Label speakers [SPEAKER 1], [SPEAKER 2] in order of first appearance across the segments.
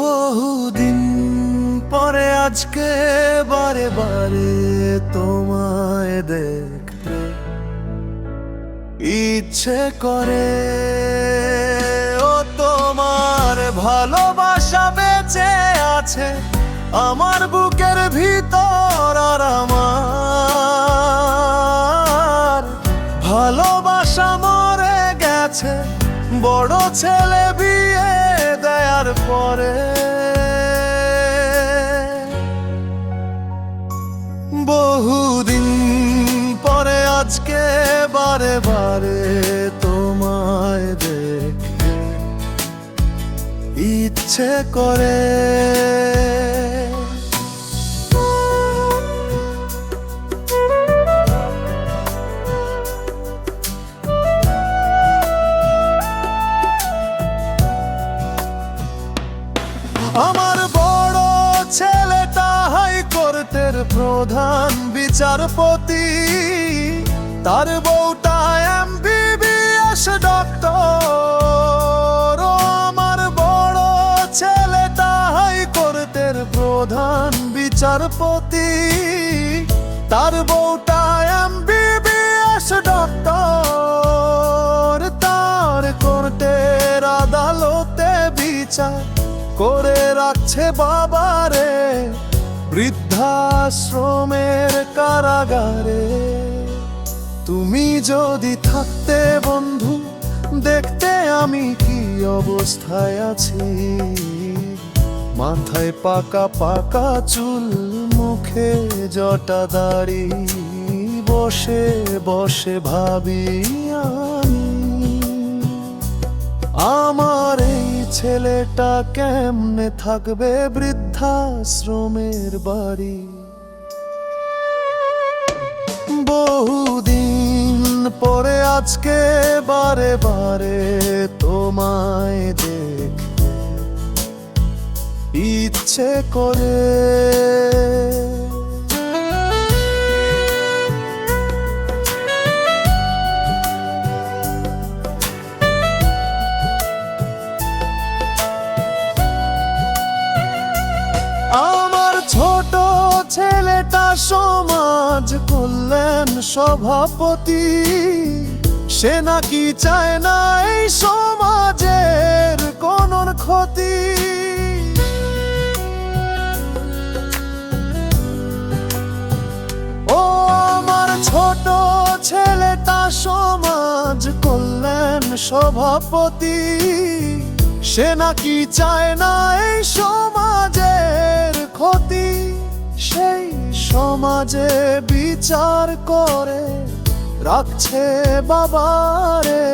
[SPEAKER 1] বহুদিন পরে আজকে বারে বারে তোমায় দেখতে। ইচ্ছে করে ও তোমার ভালোবাসা বেঁচে আছে আমার বুকের ভিতর আর আমার। ভালোবাসা মরে গেছে, বড় ছেলে বিয়ে দেয়ার পরে বহুদিন পরে আজকে বারে বারে তোমায় দেখে ইচ্ছে করে আমার বড় ছেলেটা হাইকোর্টের প্রধান বিচারপতি। তার বউটা এমবিবিএস ডক্টর। আমার বড় ছেলেটা হাইকোর্টের প্রধান বিচারপতি। তার বউটা এমবিবিএস ডক্টর। তার কোর্টের আদালতে বিচার করে রাখছে বাবারে বৃদ্ধাশ্রমের কারাগারে। তুমি যদি থাকতে বন্ধু, দেখতে আমি কি অবস্থায় আছি? মাথায় পাকা পাকা চুল, মুখে জটা দাড়ি, বসে বসে ভাবি আমি। আমার এই ছেলেটা কেমনে থাকবে বৃদ্ধাশ্রমের বাড়ি? বহুদিন পরে আজকে বারে বারে তোমায় দেখতে। ইচ্ছে করে সমাজ কল্যাণ সভাপতি। সে নাকি চায় না এই সমাজের কোন ক্ষতি। ও আমার ছোট ছেলেটা সমাজ কল্যাণ সভাপতি। সে নাকি চায় না এই সমাজের সমাজে বিচার করে, রাখছে বাবারে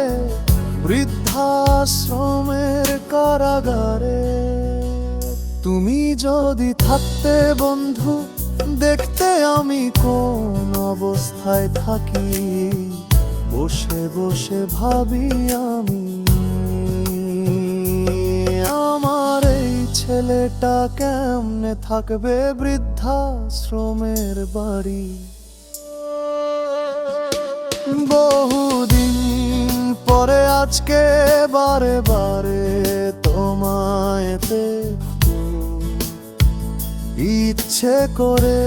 [SPEAKER 1] বৃদ্ধাশ্রমের কারাগারে। তুমি যদি থাকতে বন্ধু, দেখতে আমি কোন অবস্থায় থাকি। বসে বসে ভাবি আমি ছেলেটা কেমনে থাকবে বৃদ্ধাশ্রমের বাড়ি? বহুদিন পরে আজকে বারে বারে তোমায় ইচ্ছে করে